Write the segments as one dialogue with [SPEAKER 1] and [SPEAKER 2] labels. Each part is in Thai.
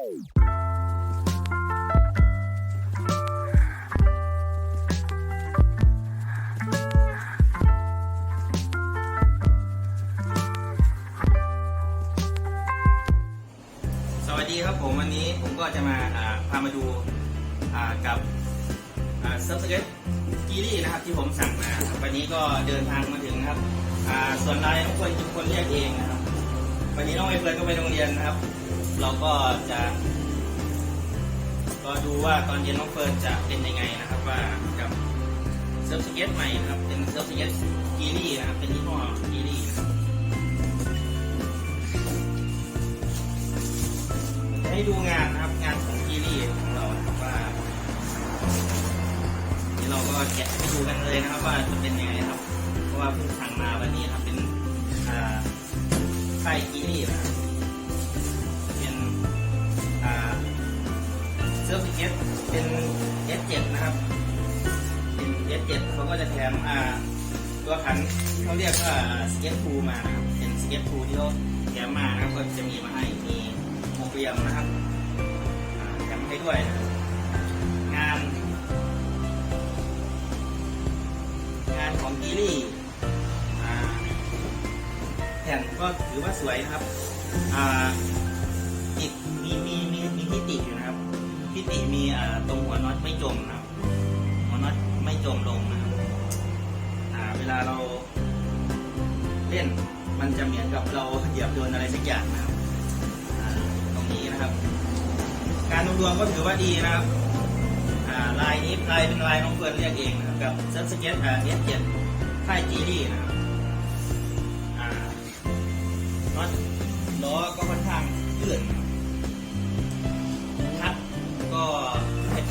[SPEAKER 1] สวัสดีครับผมวันนี้ผมก็จะมาอ่าพามาดูอ่ากับเซิร์ฟสเก็ตกีรี่นะครับที่ผมสั่งมาวันนี้ก็เดินทางมาถึงนะครับอ่าส่วนลายน้องเฟิร์นเป็นคนเรียกเองนะครับ วันนี้น้องไอเฟิร์นก็ไปโรงเรียนนะครับ เราก็จะก็ดูว่าตอนเย็นน้องเฟิร์นจะเป็นยังไงนะครับว่ากับเซิร์ฟสเก็ตใหม่นะครับเป็นเซิร์ฟสเก็ตกีรี่นะครับเป็นยี่ห้อกีรี่นะครับจะให้ดูงานนะครับงานของกีรี่ของเราครับว่านี่เราก็แกะให้ดูกันเลยนะครับว่าจะเป็นยังไงครับ เพราะว่าเพิ่งสั่งมาวันนี้ครับเป็นอ่าไส้กีรี่นะครับ ซิร์ฟสเก็ตเป็น S7 นะครับ เป็น S7 เขาก็จะแถมอ่าตัวขันที่เขาเรียกว่าสเก็ตทูมานะครับเป็นสเก็ตทูที่เขาแถมมานะครับก็จะมีมาให้มีหกเปียมนะครับแถมให้ด้วย งาน งานของกีรี่แผ่นก็ถือว่าสวยนะครับอ่า ที่ติมีตรงหัวน็อตไม่จมนะครับหัวน็อตไม่จมลงนะครับเวลาเราเล่นมันจะเหมือนกับเราเหยียบโดนอะไรสักอย่างนะครับตรงนี้นะครับ การรวมก็ถือว่าดีนะครับลายนี้ลายเป็นลายน้องเฟิร์นเรียกเองนะครับกับเซิร์ฟสเก็ตเอสเจ็ดค่ายจีรี่นะครับน็อต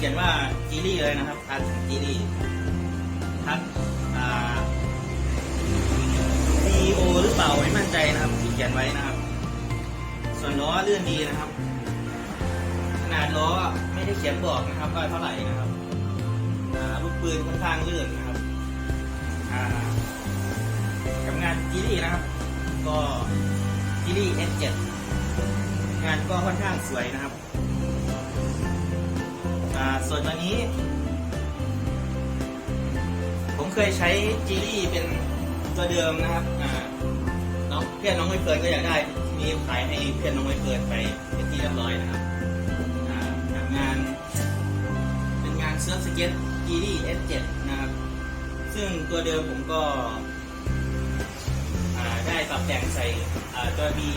[SPEAKER 1] เขียนว่าจีรี่เลยนะครับทัดจีรี่ทัดอ่า CEO หรือเปล่าไม่มั่นใจนะครับ ที่เขียนไว้นะครับ ส่วนล้อเลื่อนดีนะครับ ขนาดล้อไม่ได้เขียนบอกนะครับว่าเท่าไหร่นะครับอาลูกปืนค่อนข้างลื่นนะครับอ่ากับงานจีรี่นะครับ ก็จีรี่ S7 งานก็ค่อนข้างสวยนะครับ อ่าส่วนตัวนี้ ผมเคยใช้จีรี่เป็นตัวเดิมนะครับอ่าน้องเพื่อนน้องไม่เฟิร์นก็อยากได้มีขายให้เพื่อนน้องไม่เฟิร์นไปเป็นที่เรียบร้อยนะครับอ่างาน เป็นงานเซิร์ฟสเก็ตจีรี่ S7 นะครับ ซึ่งตัวเดิมผมก็ได้ปรับแต่งใส่อ่าตัวบี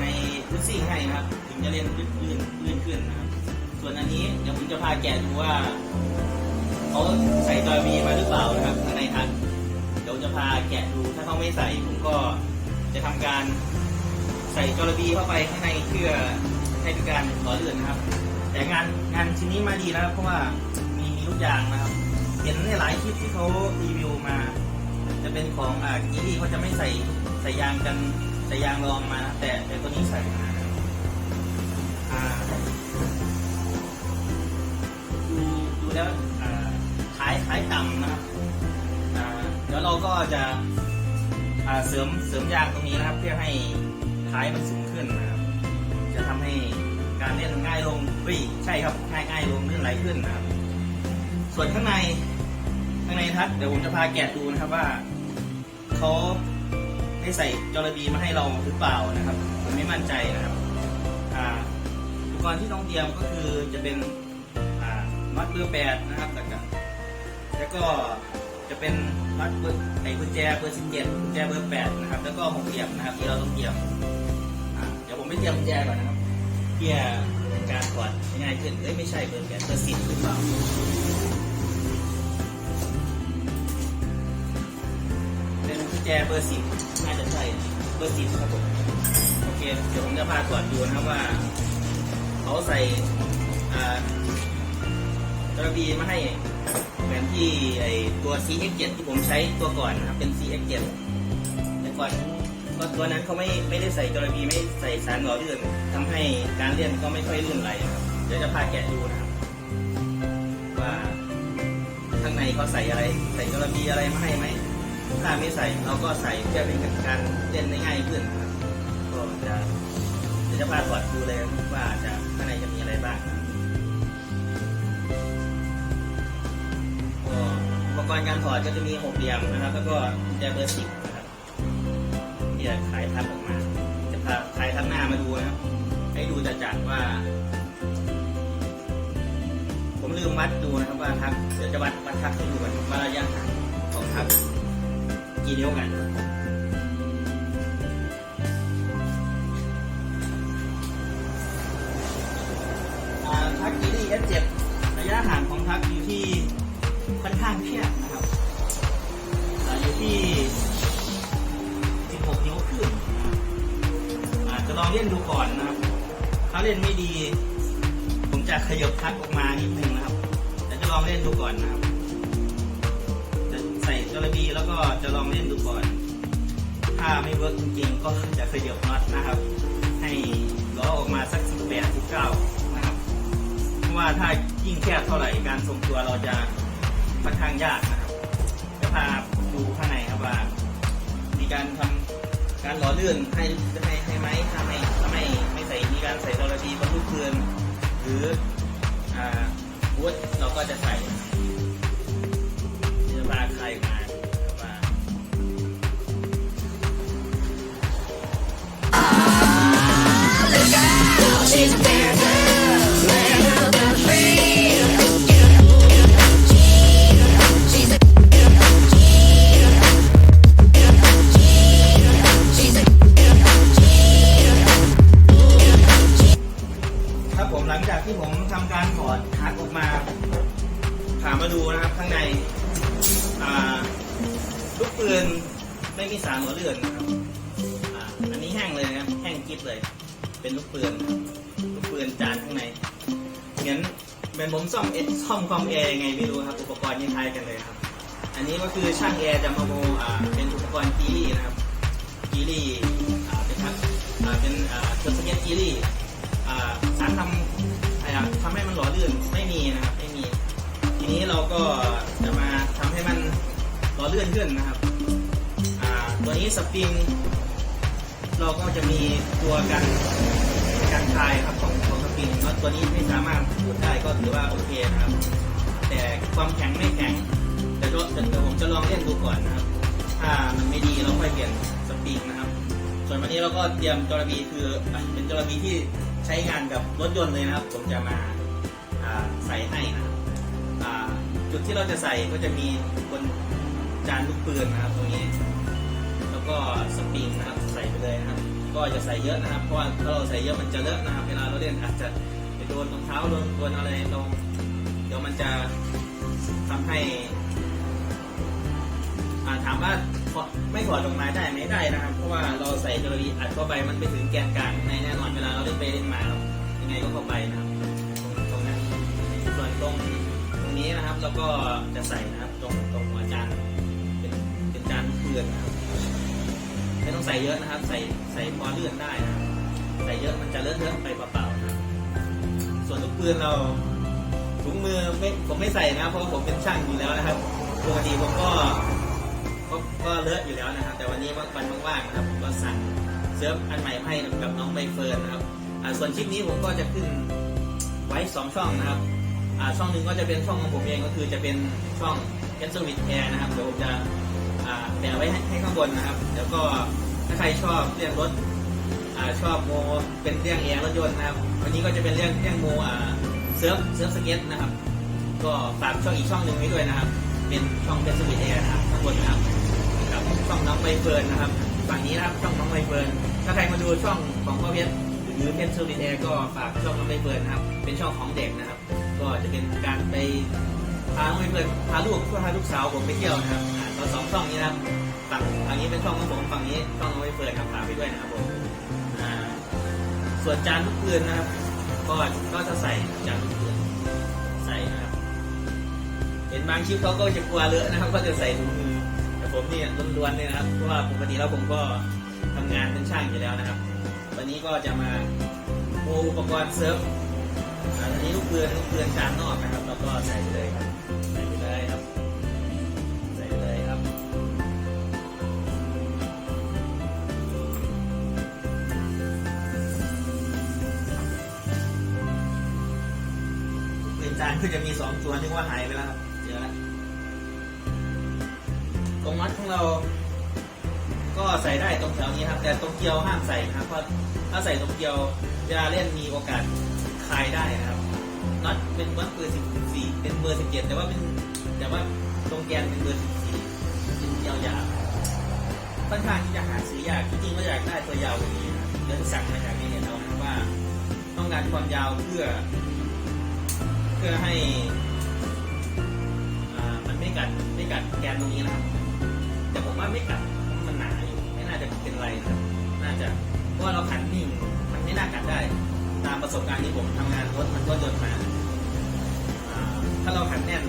[SPEAKER 1] ในลูกซิ่ให้นะครับ ถึงจะเล่นลื่นลื่นลื่นขึ้นนะครับ ส่วนอันนี้เดี๋ยวผมจะพาแกะดูว่าเขาใส่จอยวีมาหรือเปล่านะครับข้างในทันเดี๋ยวจะพาแกะดูถ้าเขาไม่ใส่ผมก็จะทำการใส่จอยวีเข้าไปข้างในเพื่อให้เป็นการต่อเลื่อนนะครับ แต่งานงานชิ้นนี้มาดีนะครับ เพราะว่ามีมีทุกอย่างนะครับ เห็นในหลายคลิปที่เขารีวิวมา จะเป็นของอ่ากีรีเขาจะไม่ใส่ใส่ยางกันใส่ยางรองมานะแต่แต่ตัวนี้ใส่มาอ่า แล้วอ่าขายขายต่ำนะครับเดี๋ยวเราก็จะเสริมเสริมยางตรงนี้นะครับ เพื่อให้ท้ายมันสูงขึ้นนะครับ จะทำให้การเล่นง่ายลงเฮ้ยใช่ครับง่ายง่ายลงเลื่นไหลขึ้นนะครับ ส่วนข้างในข้างในทัดเดี๋ยวผมจะพาแกะดูนะครับว่าเขาได้ใส่จอระบีมาให้เราหรือเปล่านะครับผมไม่มั่นใจนะครับอุปกรณ์ที่ต้องเตรียมก็คือจะเป็น อ่าน็อตเบอร์แปดนะครับแล้วก็แล้วก็จะเป็นน็อตเบอร์ไขกุญแจเบอร์สิบเจ็ดกุญแจเบอร์แปดนะครับ แล้วก็หกเหลี่ยมนะครับที่เราต้องเตรียมอ่าเดี๋ยวผมไปเตรียมกุญแจก่อนนะครับเพื่อเป็นการถอดง่ายขึ้นเอ้ยไม่ใช่เบอร์แปดเบอร์สิบหรือเปล่าเป็นกุญแจเบอร์สิบน่าจะใช่เบอร์สิบครับผมโอเคเดี๋ยวผมจะพาตรวจดูนะครับว่า เขาใส่อ่า ระบีมาให้เหมือนที่ไอตัว CX7 ที่ผมใช้ตัวก่อนนะครับเป็น CX7 แต่ก่อนก็ตัวนั้นเขาไม่ไม่ได้ใส่กระบีไม่ใส่สารหล่อลื่นทำให้การเล่นก็ไม่ค่อยลื่นไหลนะครับเดี๋ยวจะพาแกะดูนะครับว่าข้างในเขาใส่อะไร ใส่กระบีอะไรมาให้ไหมถ้าไม่ใส่เราก็ใส่เพื่อเป็นการเล่นได้ง่ายขึ้นครับก็จะจะจะพาถอดดูเลยว่าจะข้างในจะมีอะไรบ้าง ปกรณ์การถอดก็จะมีหกเหลี่ยมนะครับ แล้วก็กุญแจเบอร์สิบนะครับที่จะขายทับออกมา จะพาขายทับหน้ามาดูนะครับ ให้ดูจะจัดว่า ผมลืมวัดดูนะครับว่าทับเดี๋ยวจะวัดวัดทับให้ดูกันว่าระยะห่างของทับกี่นิ้วกันทักกีรี่ S7 ระยะห่างของทักอยู่ เล่นดูก่อนนะครับ ถ้าเล่นไม่ดี ผมจะขยบทักออกมานิดนึงนะครับแต่จะลองเล่นดูก่อนนะครับจะใส่จระบีแล้วก็จะลองเล่นดูก่อน ถ้าไม่เวิร์กจริงๆ ก็จะขยบน็อตนะครับ ให้ล้อออกมาสัก18 19นะครับ เพราะว่าถ้ายิ่งแคบเท่าไหร่การทรงตัวเราจะค่อนข้างยากนะครับจะพาดูข้างในครับว่า มีการทำการหล่อเลื่อนให้ให้ บรรทุกเคืนหรืออ่าบูทเราก็จะใส่จะพาใครมาเ She's
[SPEAKER 2] a bad
[SPEAKER 1] มาถามมาดูนะครับข้างในลูกปืนไม่มีสารหัวเรือนนะครับอ,อันนี้แห้งเลยนะครับแห้งกิ๊บเลย เป็นลูกปืนลูกปืนจานข้างในเหมือนเป็นผมซ่อมเอซ่อมคอมแอร์ยังไงไม่รู้ครับ อุปกรณ์ยังคล้ายกันเลยครับ อันนี้ก็คือช่างแอร์จะมาโมเป็นอุปกรณ์กีรีนะครับกีรีเป็นทักอ่าเป็นเครื่องสเก็ตกีรีสารทำะไรอะทำให้มันหล่อลื่นไม่มีนะครับไม่มี ทีนี้เราก็จะมาทำให้มันหล่อลื่นขึ้นนะครับตัวนี้สปริงเราก็จะมีตัวกันกันคายครับของของสปริงแล้วตัวนี้ไม่สามารถหยุดได้ก็ถือว่าโอเคนะครับ แต่ความแข็งไม่แข็งแต่ก็เดี๋ยวผมจะลองเล่นดูก่อนนะครับ ถ้ามันไม่ดีเราค่อยเปลี่ยนสปริงนะครับ ส่วนวันนี้เราก็เตรียมจระบีคือเป็นจระบีที่ ใช้งานกับรถยนต์เลยนะครับ ผมจะมาใส่ให้นะจุดที่เราจะใส่ก็จะมีบนจานลูกปืนนะครับ ตรงนี้ แล้วก็สปริงนะครับใส่ไปเลยนะครับ ก็จะใส่เยอะนะครับ เพราะว่าถ้าเราใส่เยอะมันจะเลอะนะครับ เวลาเราเล่นอาจจะไปโดนรองเท้าโดนโดนอะไรลงเดี๋ยวมันจะทำให้ อ่าถามว่าถอไม่ถอดออกมาได้ไหมได้นะครับ เพราะว่าเราใส่จระบีอัดเข้าไปมันไปถึงแกนกลางในแน่นอนเวลาเราเล่นไปเล่นมาเรายังไงก็เข้าไปนะครับตรงตรงนั้นส่วนตรงตรงนี้นะครับเราก็จะใส่นะครับตรงตรงหัวจานเป็นเป็นจานลูกปืนนะครับไม่ต้องใส่เยอะนะครับ ใส่ใส่พอเลื่อนได้นะครับใส่เยอะมันจะเลอะเทอะไปเปล่าๆนะครับส่วนลูกปืนเราถุงมือไม่ผมไม่ใส่นะเพราะผมเป็นช่างอยู่แล้วนะครับปกติผมก็ ก็ก็เลอะอยู่แล้วนะครับ แต่วันนี้วันว่างๆนะครับผมก็สั่งเสื้ออันใหม่ให้กับน้องใบเฟิร์นนะครับอ่าส่วนคลิปนี้ผมก็จะขึ้นไว้สองช่องนะครับอ่าช่องหนึ่งก็จะเป็นช่องของผมเองก็คือจะเป็นช่อง e n s o w i t Air นะครับเดี๋ยวผมจะอ่าแปะไว้ให้ให้ข้างบนนะครับ แล้วก็ถ้าใครชอบเรื่องรถอ่าชอบโมเป็นเรื่องแอร์รถยนต์นะครับ วันนี้ก็จะเป็นเรื่องเรื่องโมอ่าเซิร์ฟเซิร์ฟสเก็ตนะครับ ก็ฝากช่องอีกช่องหนึ่งไว้ด้วยนะครับ เป็นช่องเป็นสวิตแอร์นะครับข้างบนนะครับ ช่องน้องใบเฟิร์นนะครับฝั่งนี้นะครับช่องน้องใบเฟิร์นถ้าใครมาดูช่องของพ่อเพชรหรือเพชรสวิตแอร์ก็ฝากช่องน้องใบเฟิร์นนะครับเป็นช่องของเด็กนะครับ ก็จะเป็นการไปพาน้องใบเฟิร์นพาลูกพาลูกสาวผมไปเที่ยวนะครับอ่าตอนสองช่องนี้นะครับฝั่งฝั่งนี้เป็นช่องของผมฝั่งนี้ช่องน้องใบเฟิร์นครับฝากไปด้วยนะครับผมอ่าส่วนจานทุกคืนนะครับก็ก็จะใส่จานทุกคืนใส่นะครับเห็นบางคลิปเขาก็จะกลัวเลอะนะครับ ก็จะใส่ถุงมือ ผมนี่ยล้วนๆเลยนะครับเพราะว่าปกติแล้วผมก็ทำงานเป็นช่างอยู่แล้วนะครับ วันนี้ก็จะมาโออุปกรณ์เซิร์ฟอันนี้ลูกเรือนลูกเรือนจานนอกนะครับแล้วก็ใส่เลยครับใส่เลยครับใส่เลยครับลูกเรือนจานก็จะมีสองส่วนที่ว่าหายไปแล้วครับ รงน็อตของเรา ก็ใส่ได้ตรงแถวนี้ครับ แต่ตรงเกลียวห้ามใส่นะครับเพราะถ้าใส่ตรงเกลียวเวลาเล่นมีโอกาสคลายได้นะครับน็อตเป็นน็อตเบอร์สิบสี่เป็นเบอร์สิบเจ็ดแต่ว่าเป็นแต่ว่าตรงแกนเป็นเบอร์สิบสี่เป็นยาวๆค่อนข้างที่จะหาซื้อยากจริงๆก็อยากได้ตัวยาวกว่านี้นะเดินสั่งมาจากในเน็ตเอานะว่า ต้องการความยาวเพื่อ เพื่อให้มันไม่กัดไม่กัดแกนตรงนี้นะครับ ว่าไม่กัดมันหนาอยู่ไม่น่าจะเป็นไรนะครับน่าจะเพราะว่าเราขันนิ่งมันไม่น่ากัดได้ ตามประสบการณ์ที่ผมทำงานรถมันก็ยนต์มาอ่าถ้าเราขันแน่น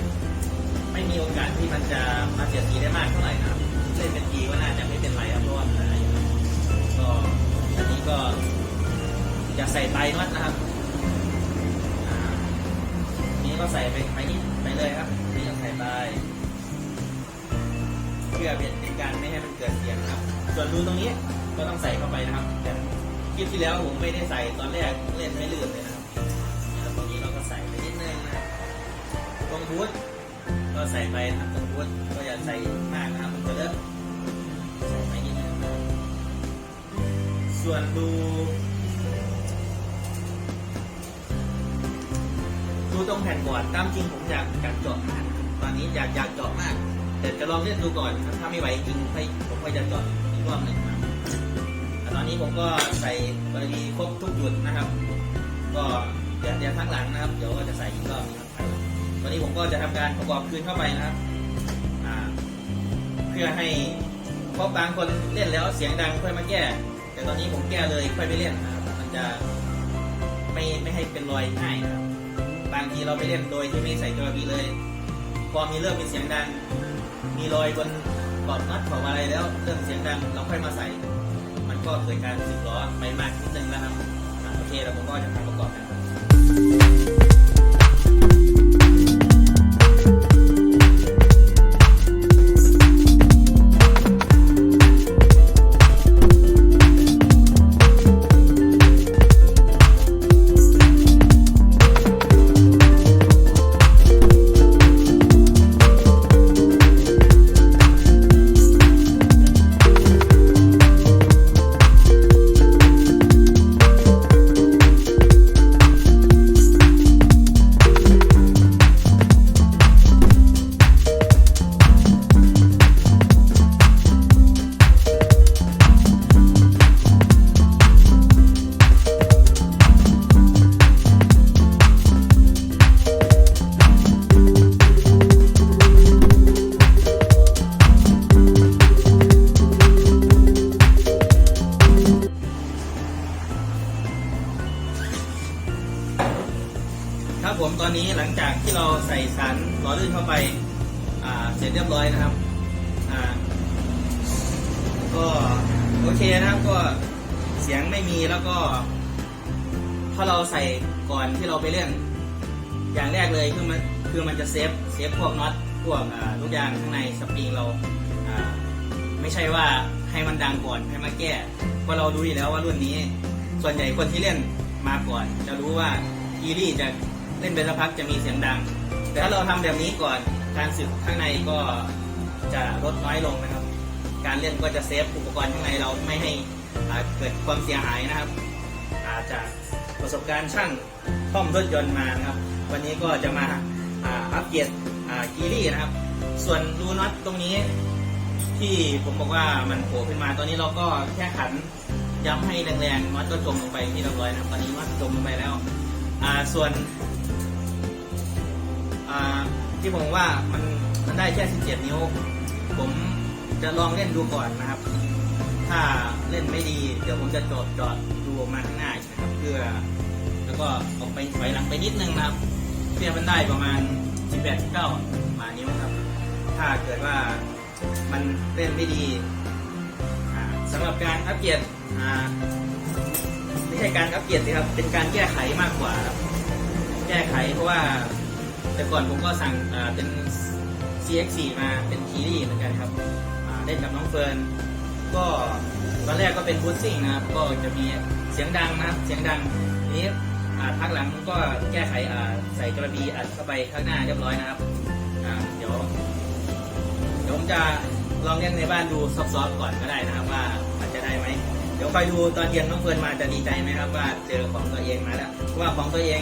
[SPEAKER 1] ไม่มีโอกาสที่มันจะมาเสียดสีได้มากเท่าไหร่นะครับ ตรงนี้ก็ต้องใส่เข้าไปนะครับแต่คลิปที่แล้วผมไม่ได้ใส่ตอนแรกเล่นไม่ลื่นเลยนะครับแล้วตรงนี้เราก็ใส่ไปนิดนึงนะตรงบูทก็ใส่ไปนะครับตรงบูทก็อย่าใส่มากนะครับมันจะเลอะใส่ไปนิดนึงนะส่วนรูดูตรงแผ่นบอร์ดตามจริงผมอยากอยากเจาะมากตอนนี้อยากอยากเจาะมากแต่จะลองเล่นดูก่อนถ้าไม่ไหวจริงค่อยผมก็จะเจาะ รอบหนึ่งครับตอนนี้ผมก็ใส่บริครบทุกจุดนะครับ ก็เดี๋ยวเดี๋ยวข้างหลังนะครับ เดี๋ยวก็จะใส่อีกรอบนึงครับตอนนี้ผมก็จะทำการประกอบคืนเข้าไปนะครับเพื่อให้เพราะบางคนเล่นแล้วเสียงดังค่อยมาแก้ แต่ตอนนี้ผมแก้เลยค่อยไปเล่นนะครับ มันจะไม่ไม่ให้เป็นรอยง่ายนะครับ บางทีเราไปเล่นโดยที่ไม่ใส่ตัวบีเลย พอมีเริ่มมีเสียงดัง มีรอยบน ปอดน็อตของอะไรแล้วเริ่มเสียงดังเราค่อยมาใส่ มันก็เกิดการสิบล้อไปมากนิดนึงแล้วครับโอเคเราผมก็จะทำประกอบกัน ครับผมตอนนี้หลังจากที่เราใส่สารหล่อลื่นเข้าไปาเสร็จเรียบร้อยนะครับก็โอเคนะครับก็เสียงไม่มีแล้วก็ถ้าเราใส่ก่อนที่เราไปเล่นอย่างแรกเลยคือมันคือมันจะเซฟเซฟพวกน็อตพวกลูกยางข้างในสปริงเราาไม่ใช่ว่าให้มันดังก่อนให้มาแก้เพราะเรารู้อยู่แล้วว่ารุ่นนี้ ส่วนใหญ่คนที่เล่นมาก่อน จะรู้ว่าอีรี่จะ เล่นไปสักพักจะมีเสียงดัง แต่ถ้าเราทำแบบนี้ก่อนการสึกข้างในก็จะลดน้อยลงนะครับ การเล่นก็จะเซฟอุปกรณ์ข้างในเราไม่ให้เกิดความเสียหายนะครับอาจจะประสบการณ์ช่างซ่อมรถยนต์มานะครับ วันนี้ก็จะมาอัปเกรดกีรี่นะครับ ส่วนรูน็อตตรงนี้ที่ผมบอกว่ามันโผล่ขึ้นมา ตอนนี้เราก็แค่ขันย้ำให้แรงๆน็อตก็จมลงไปที่เรียบร้อยนะครับตอนนี้น็อตจมลงไปแล้ว ส่วน ที่ผมว่ามันมันได้แค่ 17 นิ้ว ผมจะลองเล่นดูก่อนนะครับ ถ้าเล่นไม่ดี เดี๋ยวผมจะจอดจอดดูมาข้างหน้านะครับ เพื่อ แล้วก็ออกไปถอยหลังไปนิดนึงนะครับ เพื่อมันได้ประมาณ 18 9มานิ้วครับ ถ้าเกิดว่ามันเล่นไม่ดีอ่าสำหรับการอัปเกรดไม่ใช่การอัปเกรดสิครับ เป็นการแก้ไขมากกว่าครับ แก้ไขเพราะว่า แต่ก่อนผมก็สั่งเป็น CX4 มาเป็นคีรี่เหมือนกันครับเล่นกับน้องเฟิร์นก็ตอนแรกก็เป็นบูสซิ่งนะครับก็จะมีเสียงดังนะครับเสียงดังนี้พักหลังก็แก้ไขใส่กระบี่อัดเข้าไปข้างหน้าเรียบร้อยนะครับเดี๋ยวเดี๋ยวผมจะลองเลี้ยงในบ้านดูซอฟๆก่อนก็ได้นะครับว่ามันจะได้ไหมเดี๋ยวคอยดูตอนเย็นน้องเฟิร์นมาจะดีใจไหมครับว่าเจอของตัวเองมาแล้วว่าของตัวเอง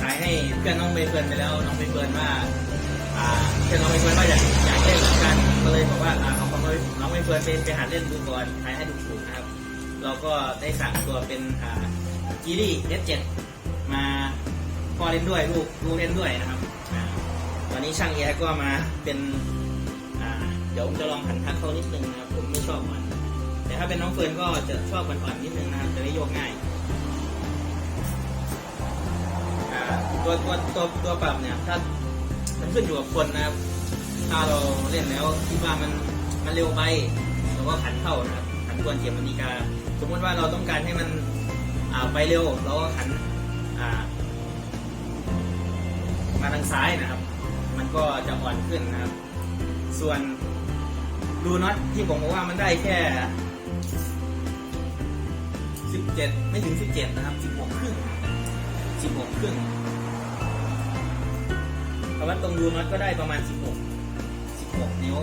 [SPEAKER 1] ขายให้เพื่อนน้องใบเฟิร์นไปแล้วน้องใบเฟิร์นว่าเพื่อนน้องใบเฟิร์นว่าอยากอยากเล่นเหมือนกันก็เลยบอกว่าเอาของน้องใบเฟิร์นเป็นไปหาเล่นดูก่อนขายให้ดูถูกนะครับ เราก็ได้สั่งตัวเป็นกีรี่ S7 มาพ่อเล่นด้วยลูกลูกเล่นด้วยนะครับอ่าตอนนี้ช่างแอร์ก็มาเป็นเดี๋ยวผมจะลองหันทักเขานิดนึงนะครับผมไม่ชอบมันแต่ถ้าเป็นน้องเฟิร์นก็จะชอบอ่อนๆนิดนึงนะครับจะได้โยกง่าย ตัวตัวตัวตัวปรับเนี่ย ถ้ามันขึ้นอยู่กับคนนะครับ ถ้าเราเล่นแล้วคิดว่ามันมันเร็วไปเราก็ขันเข้านะครับขันควรเก็บนาฬิกา สมมติว่าเราต้องการให้มันอ่าไปเร็วเราก็ขันอ่ามาทางซ้ายนะครับ มันก็จะอ่อนขึ้นนะครับ ส่วนรูน็อตที่ผมบอกว่ามันได้แค่17 ไม่ถึง 17 นะครับ 16 ครึ่ง 16 ครึ่ง เพราะว่าตรงรูน็อตก็ได้ประมาณ 16 16 นิ้ว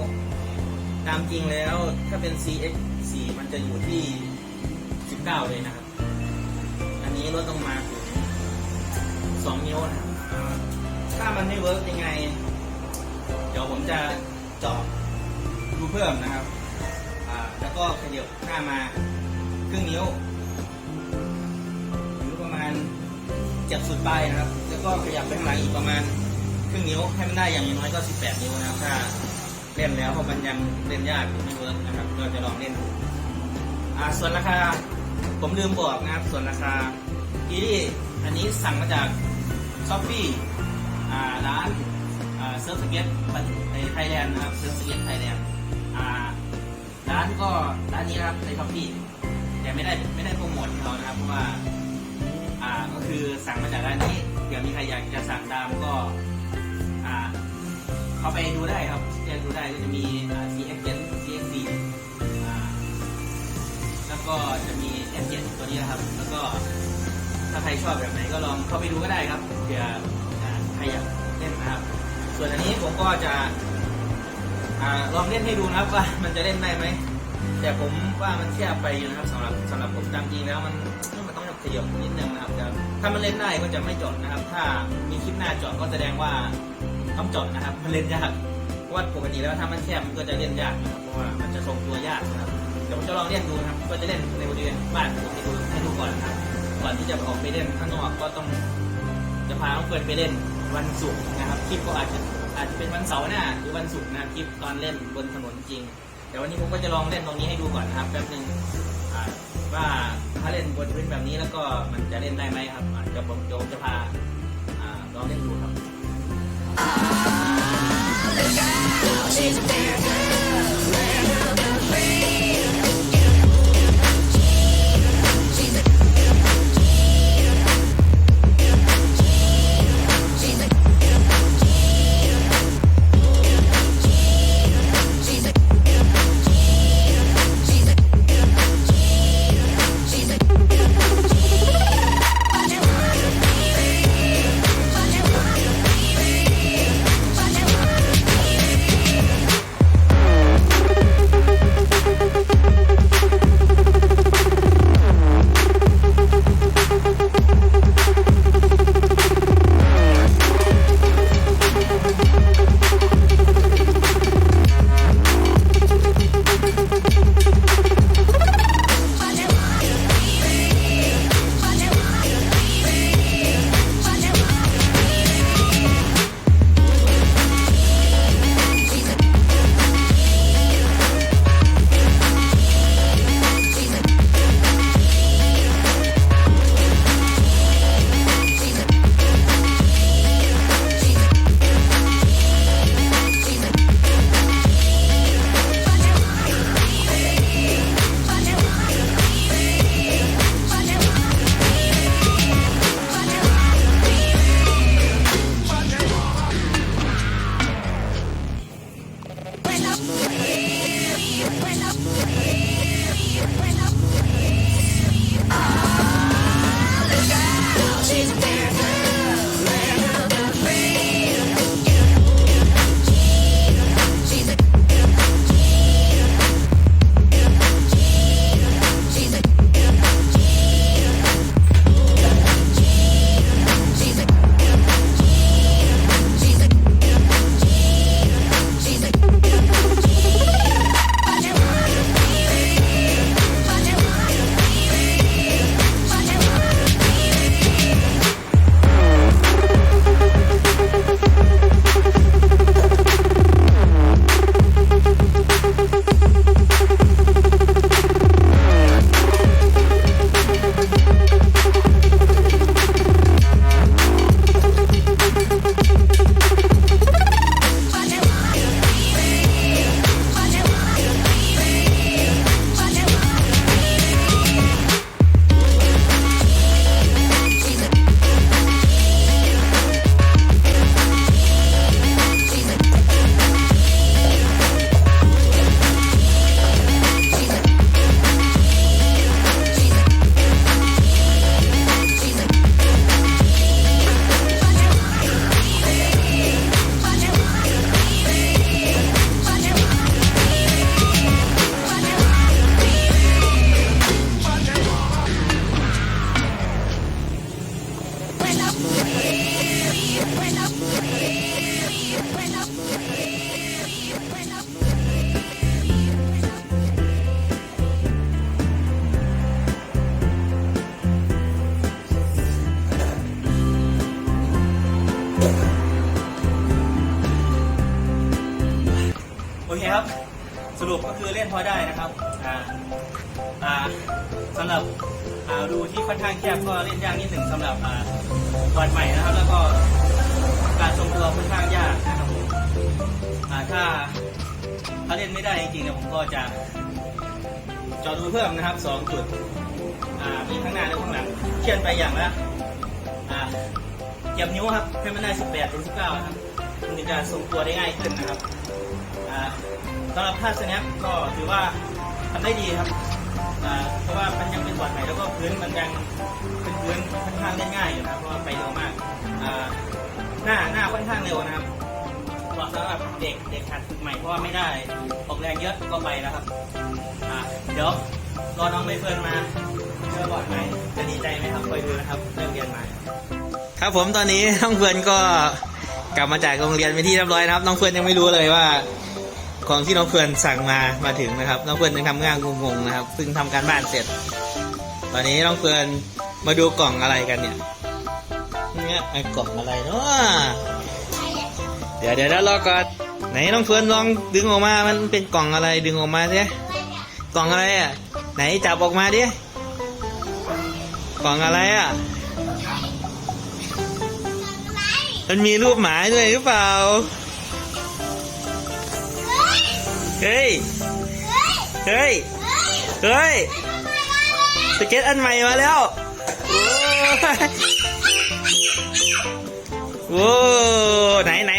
[SPEAKER 1] ตามจริงแล้วถ้าเป็น CX 4 มันจะอยู่ที่ 19 เลยนะครับ อันนี้ลดลงมาถึง2 นิ้วนะครับถ้ามันไม่เวิร์กยังไง เดี๋ยวผมจะเจาะรูเพิ่มนะครับ แล้วก็ขยับหน้ามาครึ่งนิ้วหรือประมาณเจ็บสุดปลายนะครับ แล้วก็ขยับไปข้างหลังอีกประมาณ รึ่งนิ้วให้มันได้อย่างน้อยก็ 18 นิ้วนะครับถ้าเล่นแล้วเพราะมันยังเล่นยากไม่เวิร์กนะครับก็จะลองเล่นดูอ่าส่วนราคาผมลืมบอกนะครับส่วนราคาอีนี่อันนี้สั่งมาจากช้อปปี้อ่าร้านอ่าเซิร์ฟสเก็ตไทยแลนด์นะครับเซิร์ฟสเก็ตไทยแลนด์อ่าร้านก็ร้านนี้นะครับในช้อปปี้แต่ไม่ได้ไม่ได้โปรโมทให้เขานะครับเพราะว่าอ่าก็คือสั่งมาจากร้านนี้เดี๋ยวมีใครอยากจะสั่งตามก็ เข้าไปดูได้ครับเรียนดูได้ก็จะมีอ่า CX7 CX4 อ่าแล้วก็จะมี S7 ตัวนี้นะครับ แล้วก็ถ้าใครชอบแบบไหนก็ลองเข้าไปดูก็ได้ครับเผื่อใครอยากเล่นนะครับ ส่วนอันนี้ผมก็จะอลองเล่นให้ดูนะครับว่ามันจะเล่นได้ไหมแต่ผมว่ามันแคบไปอยู่นะครับสำหรับสำหรับผมตามจริงแล้วมันมันต้องขยับนิดนึงนะครับถ้ามันเล่นได้ก็จะไม่จอดนะครับ ถ้ามีคลิปหน้าจอดก็แสดงว่า ต้องเจดนะครับมันเล่นยากเพราะว่าปกติแล้วถ้ามันแคบมันก็จะเล่นยากนะครับเพราะว่ามันจะทรงตัวยากนะครับเดี๋ยวผมจะลองเล่นดูนะครับก็จะเล่นในบริเวณบ้านผมให้ดูให้ดูก่อนนะครับก่อนที่จะออกไปเล่นข้างนอกก็ต้องจะพาน้องเฟิร์นไปเล่นวันศุกร์นะครับคลิปก็อาจจะอาจจะเป็นวันเสาร์หน้าหรือวันศุกร์นะคลิปตอนเล่นบนถนนจริงแต่วันนี้ผมก็จะลองเล่นตรงนี้ให้ดูก่อนนะครับแป๊บหนึงอ่าว่าถ้าเล่นบนพื้นแบบนี้แล้วก็มันจะเล่นได้ไหมครับอ่าเดี๋ยวผมเดี๋ยวผมจะพาอ่าลองเล่นดูครับ
[SPEAKER 2] She's a bad
[SPEAKER 1] ครับ สรุปก็คือเล่นพอได้นะครับอ่าอ่าสำหรับอ่ารูที่ค่อนข้างแคบก็เล่นยากนิดหนึ่งสำหรับอ่าบอลใหม่นะครับ แล้วก็การทรงตัวค่อนข้างยากนะครับผมอ่าถ้าถ้าเล่นไม่ได้จริงๆเนี่ยผมก็จะจอดูเพิ่มนะครับสองจุดอ่ามีข้างหน้าและข้างหลังเขียนไปอย่างละอ่าเก็บนิ้วครับให้มันได้ 18ถึง19 ครับมันจะทรงตัวได้ง่ายขึ้นนะครับอ่า สำหรับท่าสแนปก็ถือว่าทำได้ดีครับเพราะว่ามันยังเป็นบอร์ดใหม่แล้วก็พื้นมันยังเป็นพื้นค่อนข้างเล่นง่ายอยู่นะเพราะว่าไปเร็วมากหน้าหน้าค่อนข้างเร็วนะครับเหมาะสำหรับเด็กเด็กหัดฝึกใหม่เพราะว่าไม่ได้ออกแรงเยอะก็ไปแล้วครับเดี๋ยวรอน้องใบเฟิร์นมาเจอบอร์ดใหม่จะดีใจไหมครับคอยดูนะครับเริ่มเรียนใหม่ครับผมตอนนี้น้องเฟิร์นก็กลับมาจากโรงเรียนไปนที่เรียบร้อยนะครับ น้องเฟิร์นยังไม่รู้เลยว่า ของที่น้องเฟิร์นสั่งมามาถึงนะครับ น้องเฟิร์นยังทำงานงงๆนะครับเพิ่งทำการบ้านเสร็จ ตอนนี้น้องเฟิร์นมาดูกล่องอะไรกันเนี่ยเนี่ยไอ้กล่องอะไรเนาะเดี๋ยวเดี๋ยวเดี๋ยวรอก่อนไหนน้องเฟิร์นลองดึงออกมามันเป็นกล่องอะไรดึงออกมาสิกล่องอะไรอะไหนจับออกมาดิกล่องอะไรอะมันมีรูปหมาด้วยหรือเปล่า เฮ้ย เฮ้ย เฮ้ย สเก็ตอันใหม่มาแล้ว โอ้โหไหนไหน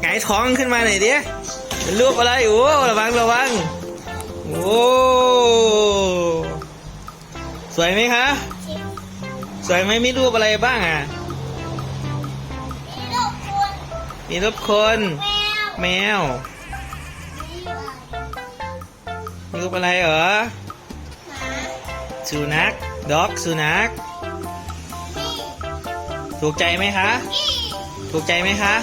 [SPEAKER 1] ไงายท้องขึ้นมาหน่อยดิเป็นรูปอะไรโอ้ระวังระวัง โอ้ สวยไหมคะ สวยไหมมีรูปอะไรบ้างอะ มีรูปคนแมว รูปอะไรเหรอสุนัขด็อกสุนัขถูกใจไหมคะ ถูกใจไหมคะ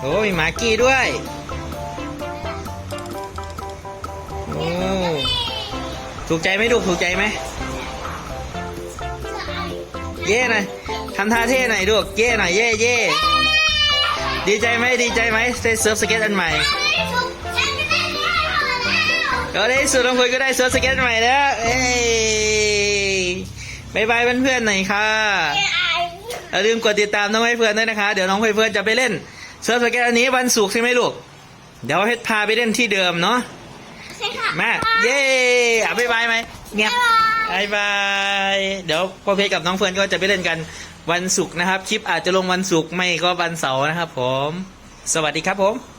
[SPEAKER 1] โอ้มีหมากี้ด้วยโอ้ถูกใจไหมลูกถูกใจไหมเย่หน่อยทำท่าเท่หน่อยลูกเย่หน่อยเย่เย่ดีใจไหมดีใจไหมได้เซิร์ฟสเก็ตอันใหม่ ก็ได้สุดลงคุยก็ได้เซิร์ฟสเก็ตใหม่แล้ว เอ้ยบายบายเพื่อนๆหน่อยค่ะอย่าลืมกดติดตามน้องไฟเพื่อนด้วยนะคะ เดี๋ยวน้องไฟเพื่อนจะไปเล่นเซิร์ฟสเก็ตอันนี้วันศุกร์ใช่ไหมลูก เดี๋ยวเพชรพาไปเล่นที่เดิมเนาะมาเย้อะบายบายไหมเงียบบายบาย เดี๋ยวพ่อเพชรกับน้องเฟิร์นก็จะไปเล่นกันวันศุกร์นะครับ คลิปอาจจะลงวันศุกร์ไม่ก็วันเสาร์นะครับผม สวัสดีครับผม